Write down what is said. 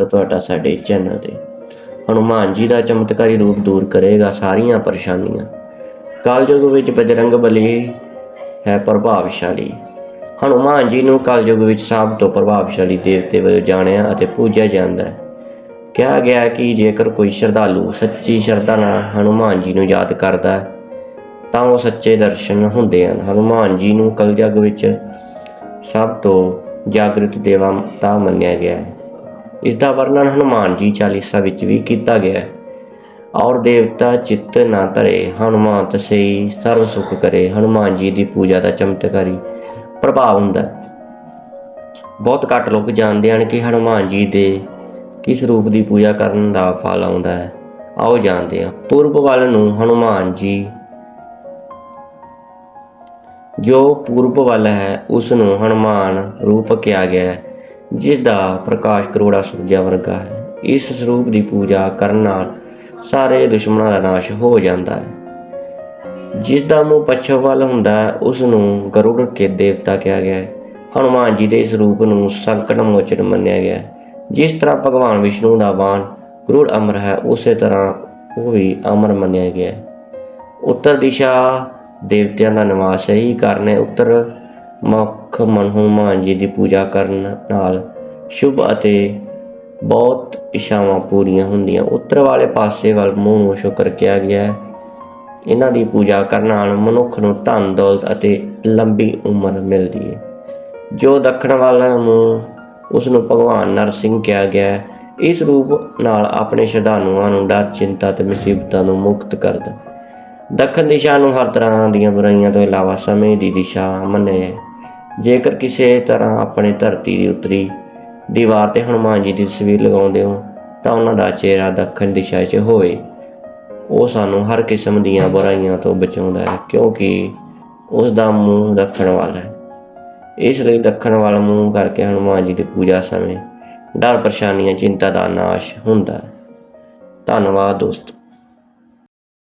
ਤਾਂ ਤੁਹਾਡਾ ਸਾਡੇ ਚੈਨਲ ਤੇ। ਹਨੂਮਾਨ ਜੀ ਦਾ ਚਮਤਕਾਰੀ ਰੂਪ ਦੂਰ ਕਰੇਗਾ ਸਾਰੀਆਂ ਪਰੇਸ਼ਾਨੀਆਂ। ਕਲਯੁਗ ਵਿੱਚ ਬਜਰੰਗ ਬਲੀ ਹੈ ਪ੍ਰਭਾਵਸ਼ਾਲੀ। ਹਨੂਮਾਨ ਜੀ ਨੂੰ ਕਲਯੁਗ ਵਿੱਚ ਸਭ ਤੋਂ ਪ੍ਰਭਾਵਸ਼ਾਲੀ ਦੇਵਤੇ ਵਜੋਂ ਜਾਣਿਆ ਅਤੇ ਪੂਜਿਆ ਜਾਂਦਾ ਹੈ। ਕਿਹਾ ਗਿਆ ਕਿ ਜੇਕਰ ਕੋਈ ਸ਼ਰਧਾਲੂ ਸੱਚੀ ਸ਼ਰਧਾ ਨਾਲ ਹਨੂਮਾਨ ਜੀ ਨੂੰ ਯਾਦ ਕਰਦਾ ਹੈ, ਤਾਂ ਉਹ ਸੱਚੇ ਦਰਸ਼ਨ ਹੁੰਦੇ ਹਨ। ਹਨੂਮਾਨ ਜੀ ਨੂੰ ਕਲਯੁਗ ਵਿੱਚ ਸਭ ਤੋਂ ਜਾਗ੍ਰਿਤ ਦੇਵਤਾ ਮੰਨਿਆ ਗਿਆ ਹੈ। ਇਸ ਦਾ ਵਰਣਨ ਹਨੂਮਾਨ ਜੀ ਚਾਲੀਸਾ ਵਿੱਚ ਵੀ ਕੀਤਾ ਗਿਆ ਹੈ। ਔਰ ਦੇਵਤਾ ਚਿੱਤ ਨਾ ਧਰੇ, ਹਨੂਮਾਨ ਤਸਈ ਸਰਵ ਸੁਖ ਕਰੇ, ਹਨੂਮਾਨ ਜੀ ਦੀ ਪੂਜਾ ਦਾ ਚਮਤਕਾਰੀ ਪ੍ਰਭਾਵ ਹੁੰਦਾ ਹੈ। ਬਹੁਤ ਘੱਟ ਲੋਕ ਜਾਣਦੇ ਹਨ ਕਿ ਹਨੂਮਾਨ ਜੀ ਦੇ ਕਿਸ ਰੂਪ ਦੀ ਪੂਜਾ ਕਰਨ ਦਾ ਫਲ ਆਉਂਦਾ ਹੈ। ਆਓ ਜਾਣਦੇ ਹਾਂ। ਪੂਰਬ ਵੱਲ ਨੂੰ ਹਨੂਮਾਨ ਜੀ। ਜੋ ਪੂਰਬ ਵੱਲ ਹੈ, ਉਸ ਨੂੰ ਹਨੂਮਾਨ ਰੂਪ ਕਿਹਾ ਗਿਆ ਹੈ। ਜਿਸ ਦਾ ਪ੍ਰਕਾਸ਼ ਕਰੋੜਾ ਸੂਰਜਾਂ ਵਰਗਾ ਹੈ। ਇਸ ਸਰੂਪ ਦੀ ਪੂਜਾ ਕਰਨ ਨਾਲ ਸਾਰੇ ਦੁਸ਼ਮਣਾਂ ਦਾ ਨਾਸ਼ ਹੋ ਜਾਂਦਾ ਹੈ। ਜਿਸ ਦਾ ਮੂੰਹ ਪੱਛਮ ਵੱਲ ਹੁੰਦਾ ਹੈ ਉਸ ਨੂੰ ਗਰੁੜ ਕੇ ਦੇਵਤਾ ਕਿਹਾ ਗਿਆ ਹੈ। ਹਨੂਮਾਨ ਜੀ ਦੇ ਇਸ ਰੂਪ ਨੂੰ ਸੰਕਟ ਮੋਚਨ ਮੰਨਿਆ ਗਿਆ ਹੈ। ਜਿਸ ਤਰ੍ਹਾਂ ਭਗਵਾਨ ਵਿਸ਼ਨੂੰ ਦਾ ਬਾਣ ਗਰੁੜ ਅਮਰ ਹੈ, ਉਸੇ ਤਰ੍ਹਾਂ ਉਹ ਵੀ ਅਮਰ ਮੰਨਿਆ ਗਿਆ ਹੈ। ਉੱਤਰ ਦਿਸ਼ਾ ਦੇਵਤਿਆਂ ਦਾ ਨਿਵਾਸ ਹੈ ਹੀ ਕਾਰਨ ਹੈ। ਉੱਤਰ ਮੁੱਖ ਹਨੂਮਾਨ ਜੀ ਦੀ ਪੂਜਾ ਕਰਨ ਨਾਲ ਸ਼ੁਭ ਅਤੇ ਬਹੁਤ ਇਸ਼ਾਵਾਂ ਪੂਰੀਆਂ ਹੁੰਦੀਆਂ। ਉੱਤਰ ਵਾਲੇ ਪਾਸੇ ਵੱਲ ਮੂੰਹ ਨੂੰ ਸ਼ੁਕਰ ਕਿਹਾ ਗਿਆ ਹੈ। ਇਹਨਾਂ ਦੀ ਪੂਜਾ ਕਰਨ ਨਾਲ ਮਨੁੱਖ ਨੂੰ ਧਨ, ਦੌਲਤ ਅਤੇ ਲੰਬੀ ਉਮਰ ਮਿਲਦੀ ਹੈ। ਜੋ ਦੱਖਣ ਵੱਲ ਨੂੰ ਉਸ ਨੂੰ ਭਗਵਾਨ ਨਰਸਿੰਘ ਕਿਹਾ ਗਿਆ ਹੈ, ਇਸ ਰੂਪ ਨਾਲ ਆਪਣੇ ਸ਼ਰਧਾਲੂਆਂ ਨੂੰ ਡਰ, ਚਿੰਤਾ ਤੇ ਮੁਸੀਬਤਾਂ ਨੂੰ ਮੁਕਤ ਕਰਦਾ ਦੱਖਣ ਦਿਸ਼ਾ ਨੂੰ ਹਰ ਤਰ੍ਹਾਂ ਦੀਆਂ ਬੁਰਾਈਆਂ ਤੋਂ ਇਲਾਵਾ ਸਮੇਂ ਦੀ ਦਿਸ਼ਾ ਮੰਨੇ ਜੇਕਰ ਕਿਸੇ ਤਰ੍ਹਾਂ ਆਪਣੇ ਧਰਤੀ ਦੀ ਉੱਤਰੀ ਦੀਵਾਰ ਤੇ ਹਨੂਮਾਨ ਜੀ ਦੀ ਤਸਵੀਰ ਲਗਾਉਂਦੇ ਹੋ, ਤਾਂ ਉਹਨਾਂ ਦਾ ਚਿਹਰਾ ਦੱਖਣ ਦਿਸ਼ਾ 'ਚ ਹੋਵੇ। ਉਹ ਸਾਨੂੰ ਹਰ ਕਿਸਮ ਦੀਆਂ ਬੁਰਾਈਆਂ ਤੋਂ ਬਚਾਉਂਦਾ ਹੈ, ਕਿਉਂਕਿ ਉਸ ਦਾ ਮੂੰਹ ਦੱਖਣ ਵੱਲ ਹੈ। ਇਸ ਲਈ ਦੱਖਣ ਵੱਲ ਮੂੰਹ ਕਰਕੇ ਹਨੂਮਾਨ ਜੀ ਦੀ ਪੂਜਾ ਸਮੇਂ ਡਰ, ਪਰੇਸ਼ਾਨੀਆਂ, ਚਿੰਤਾ ਦਾ ਨਾਸ਼ ਹੁੰਦਾ ਹੈ। ਧੰਨਵਾਦ ਦੋਸਤੋ।